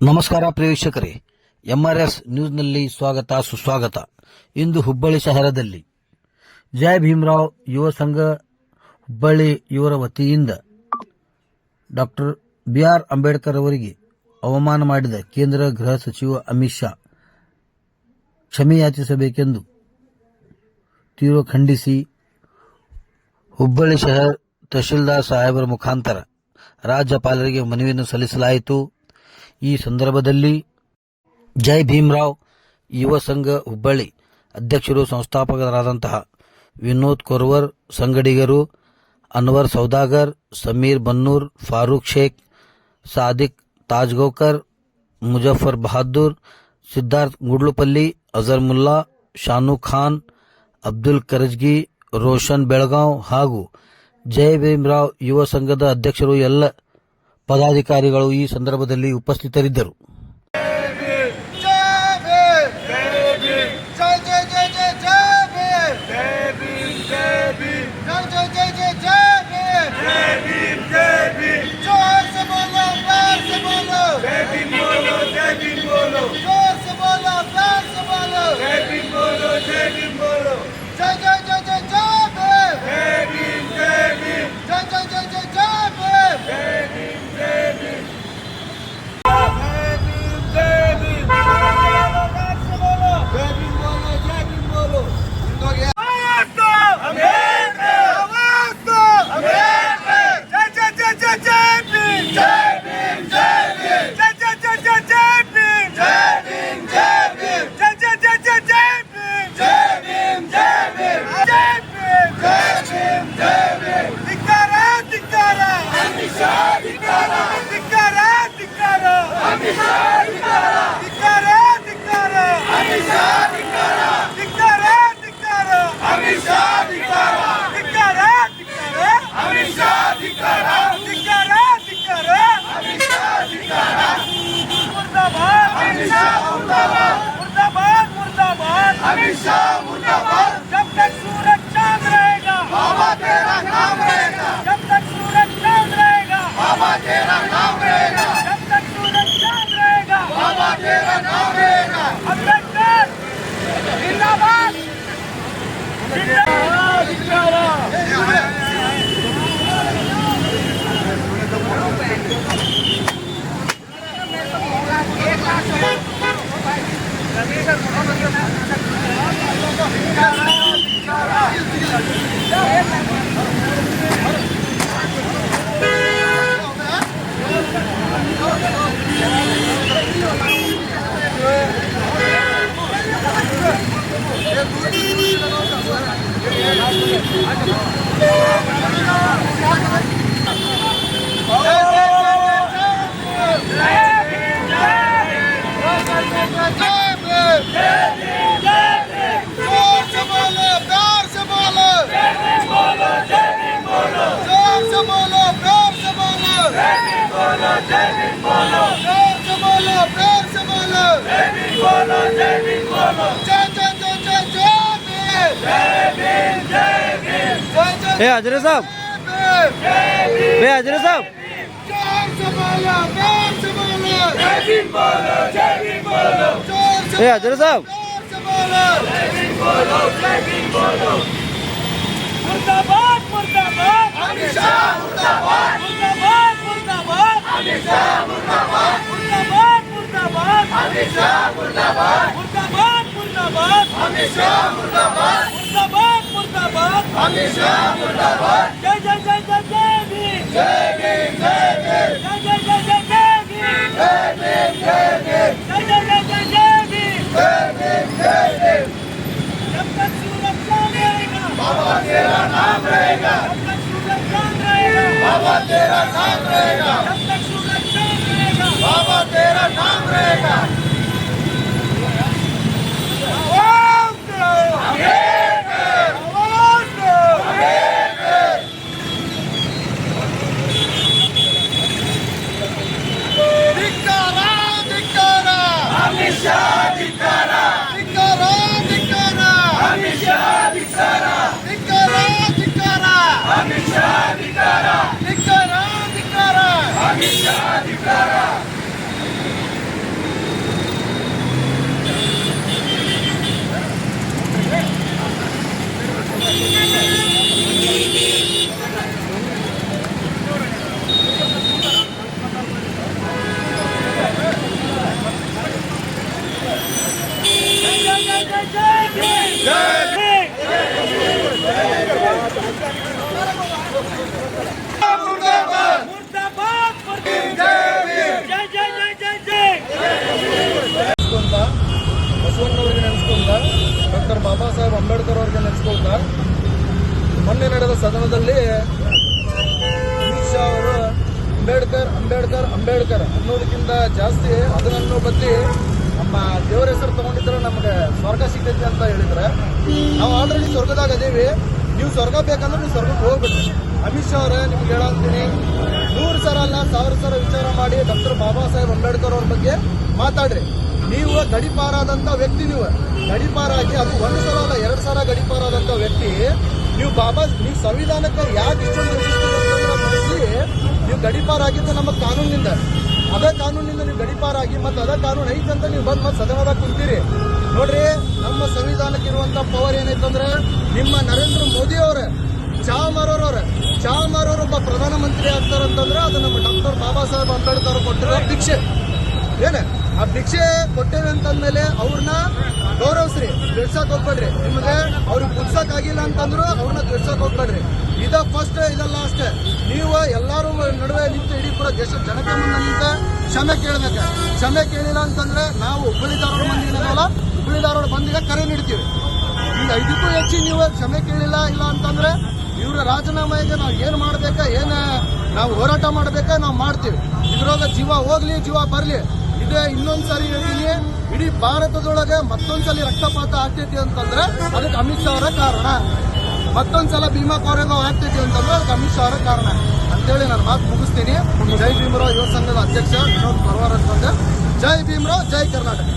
ನಮಸ್ಕಾರ ಪ್ರೇಕ್ಷಕರೇ ಎಂಆರ್ಎಸ್ ನ್ಯೂಸ್ನಲ್ಲಿ ಸ್ವಾಗತ, ಸುಸ್ವಾಗತ. ಇಂದು ಹುಬ್ಬಳ್ಳಿ ಶಹರದಲ್ಲಿ ಜಯ ಭೀಮರಾವ್ ಯುವ ಸಂಘ ಹುಬ್ಬಳ್ಳಿ ಇವರ ವತಿಯಿಂದ ಡಾಕ್ಟರ್ ಬಿ ಆರ್ ಅಂಬೇಡ್ಕರ್ ಅವರಿಗೆ ಅವಮಾನ ಮಾಡಿದ ಕೇಂದ್ರ ಗೃಹ ಸಚಿವ ಅಮಿತ್ ಶಾ ಕ್ಷಮೆಯಾಚಿಸಬೇಕೆಂದು ತೀವ್ರ ಖಂಡಿಸಿ ಹುಬ್ಬಳ್ಳಿ ಶಹರ್ ತಹಶೀಲ್ದಾರ್ ಸಾಹೇಬರ ಮುಖಾಂತರ ರಾಜ್ಯಪಾಲರಿಗೆ ಮನವಿಯನ್ನು ಸಲ್ಲಿಸಲಾಯಿತು. ಈ ಸಂದರ್ಭದಲ್ಲಿ ಜೈ ಭೀಮರಾವ್ ಯುವ ಸಂಘ ಹುಬ್ಬಳ್ಳಿ ಅಧ್ಯಕ್ಷರು ಸಂಸ್ಥಾಪಕರಾದಂತಹ ವಿನೋದ್ ಕೊರ್ವರ್, ಸಂಗಡಿಗರು ಅನ್ವರ್ ಸೌದಾಗರ್, ಸಮೀರ್ ಬನ್ನೂರ್, ಫಾರೂಕ್ ಶೇಖ್, ಸಾದಿಕ್ ತಾಜ್ಗೋಕರ್, ಮುಜಫರ್ ಬಹಾದ್ದೂರ್, ಸಿದ್ಧಾರ್ಥ್ ಗುಡ್ಲುಪಲ್ಲಿ, ಅಜರ್ ಮುಲ್ಲಾ, ಶಾನು ಖಾನ್, ಅಬ್ದುಲ್ ಕರಜ್ಗಿ, ರೋಷನ್ ಬೆಳಗಾವ್ ಹಾಗೂ ಜೈ ಭೀಮರಾವ್ ಯುವ ಸಂಘದ ಅಧ್ಯಕ್ಷರು ಎಲ್ಲ ಪದಾಧಿಕಾರಿಗಳು ಈ ಸಂದರ್ಭದಲ್ಲಿ ಉಪಸ್ಥಿತರಿದ್ದರು. मुर्दाबाद मुर्दाबाद अमित शाह मुर्दाबाद जब बाबा तेरा नाम रहेगा जब तक सूरज चाँद रहेगा जब तक सूरज चाँद रहेगा बाबा तेरा नाम रहेगा ज़ोर ए हजरे साहब भीम ए हजरे साहब जोर से बोलो प्यार से जय जय जय जय जय भीम जय भीम जय भीम जय जय जय जय जय भीम जय भीम जय भीम जय जय जय जय जय भीम जय भीम जय भीम जब तक सूरज चांद रहेगा बाबा तेरा नाम रहेगा जब तक सूरज चांद रहेगा बाबा तेरा नाम रहेगा जब तक सूरज चांद रहेगा बाबा तेरा नाम रहेगा Thank you. ಅಂಬೇಡ್ಕರ್ ಅವ್ರಿಗೆ ನೆನೆಸ್ಕೊಳ್ತಾ. ಮೊನ್ನೆ ನಡೆದ ಸದನದಲ್ಲಿ ಅಮಿತ್ ಶಾ ಅವರು ಅಂಬೇಡ್ಕರ್ ಅಂಬೇಡ್ಕರ್ ಅಂಬೇಡ್ಕರ್ ಅನ್ನೋದಕ್ಕಿಂತ ಜಾಸ್ತಿ ಅದನ್ನು ಬತ್ತಿ ನಮ್ಮ ದೇವರ ಹೆಸರು ತಗೊಂಡಿದ್ರೆ ನಮಗೆ ಸ್ವರ್ಗ ಸಿಗ್ತೈತಿ ಅಂತ ಹೇಳಿದ್ರೆ, ನಾವು ಆಲ್ರೆಡಿ ಸ್ವರ್ಗದಾಗ ಅದೀವಿ ನೀವು ಸ್ವರ್ಗ ಬೇಕಂದ್ರೆ ನೀವು ಸ್ವರ್ಗಕ್ಕೆ ಹೋಗ್ಬೇಕು ಅಮಿತ್ ಶಾ ಅವರೇ ನಿಮ್ಗೆ ಹೇಳಂತೀನಿ, ನೂರು ಸರ ಅಲ್ಲ, ಸಾವಿರ ಸರ ವಿಚಾರ ಮಾಡಿ ಡಾಕ್ಟರ್ ಬಾಬಾ ಸಾಹೇಬ್ ಅಂಬೇಡ್ಕರ್ ಅವ್ರ ಬಗ್ಗೆ ಮಾತಾಡ್ರಿ. ನೀವು ಗಡಿಪಾರಾದಂತ ವ್ಯಕ್ತಿ ನೀವು. ಗಡಿಪಾರಾಗಿ ಅದು ಒಂದು ಸಲ ಅಲ್ಲ ಎರಡು ಸಲ ಗಡಿಪಾರಾದಂತ ವ್ಯಕ್ತಿ, ನೀವು ಬಾಬಾ, ನೀವು ಸಂವಿಧಾನಕ್ಕೆ ಯಾಕೆ ಇಷ್ಟೊಂದು ನೀವು ಗಡಿಪಾರಾಗಿದ್ದು ನಮ್ಮ ಕಾನೂನಿನಿಂದ ಅದೇ ಕಾನೂನಿನಿಂದ ನೀವು ಗಡಿಪಾರಾಗಿ ಮತ್ತೆ ಅದೇ ಕಾನೂನು ಐತೆ ಅಂತ ನೀವು ಬಂದು ಮತ್ತೆ ಸದನದಾಗ ಕುಂತೀರಿ. ನೋಡ್ರಿ, ನಮ್ಮ ಸಂವಿಧಾನಕ್ಕೆ ಇರುವಂತ ಪವರ್ ಏನೈತಂದ್ರೆ ನಿಮ್ಮ ನರೇಂದ್ರ ಮೋದಿ ಅವರ, ಚಾ ಮಾರೋರವ್ರ ಚಾ ಮಾರೋರು ಒಬ್ಬ ಪ್ರಧಾನಮಂತ್ರಿ ಆಗ್ತಾರಂತಂದ್ರೆ ಅದು ನಮ್ಮ ಡಾಕ್ಟರ್ ಬಾಬಾ ಸಾಹೇಬ್ ಅಂಬೇಡ್ಕರ್ ಕೊಟ್ಟಿರೋ ಭಿಕ್ಷೆ. ಏನೇ? ಆ ಭಿಕ್ಷೆ ಕೊಟ್ಟೇವೆ ಅಂತಂದ್ಮೇಲೆ ಅವ್ರನ್ನ ಹೋಗ್ಬೇಡ್ರಿ. ನಿಮಗೆ ಅವ್ರಿಗೆ ಆಗಿಲ್ಲ ಅಂತಂದ್ರು ಅವ್ರನ್ನ ದ್ವೇಷಕ್ಕೆ ಹೋಗ್ಬೇಡ್ರಿ. ಇದ ಫಸ್ಟ್ ಇದ ಅಷ್ಟೇ. ನೀವು ಎಲ್ಲಾರು ನಡುವೆ ನಿಂತು ಇಡೀ ಕೂಡ ದೇಶದ ಜನತೆ ಮುಂದೆ ನಿಂತ ಕ್ಷಮೆ ಕೇಳ್ಬೇಕು. ಕ್ಷಮೆ ಕೇಳಿಲ್ಲ ಅಂತಂದ್ರೆ ನಾವು ಹುಬ್ಬಳ್ಳಿ ಧಾರವಾಡ ಮಂದಿ ಹುಬ್ಬಳ್ಳಿ ಧಾರವಾಡ ಬಂದಿಗೆ ಕರೆ ನೀಡ್ತೀವಿ. ಈಗ ಇದಕ್ಕೂ ಹೆಚ್ಚಿ ನೀವು ಕ್ಷಮೆ ಕೇಳಿಲ್ಲ ಇಲ್ಲ ಅಂತಂದ್ರೆ ಇವರ ರಾಜೀನಾಮೆಗೆ ನಾವು ಏನು ಮಾಡ್ಬೇಕಾ, ಏನ ನಾವು ಹೋರಾಟ ಮಾಡ್ಬೇಕಾ ನಾವು ಮಾಡ್ತೀವಿ. ಇದ್ರೊಳಗೆ ಜೀವ ಹೋಗ್ಲಿ, ಜೀವ ಬರಲಿ. ಇದೇ ಇನ್ನೊಂದು ಸಾರಿ ಹೇಳ್ತೀನಿ. ಇಡೀ ಭಾರತದೊಳಗೆ ಮತ್ತೊಂದ್ಸಲಿ ರಕ್ತಪಾತ ಆಗ್ತೈತಿ ಅಂತಂದ್ರೆ ಅದಕ್ಕೆ ಅಮಿತ್ ಶಾ ಅವರ ಕಾರಣ. ಮತ್ತೊಂದ್ಸಲ ಭೀಮಾ ಕೊರೆಗಾಂವ್ ಆಗ್ತೈತಿ ಅಂತಂದ್ರೆ ಅದಕ್ಕೆ ಅಮಿತ್ ಶಾ ಅವರ ಕಾರಣ. ಅಂತೇಳಿ ನಾನು ಮಾತು ಮುಗಿಸ್ತೀನಿ. ಜೈ ಭೀಮರಾವ್ ಯುವ ಸಂಘದ ಅಧ್ಯಕ್ಷ ವಿನೋದ್ ಪರ್ವಾರ್ ಅಂತಂದ್ರೆ ಜೈ ಭೀಮರಾವ್, ಜೈ ಕರ್ನಾಟಕ.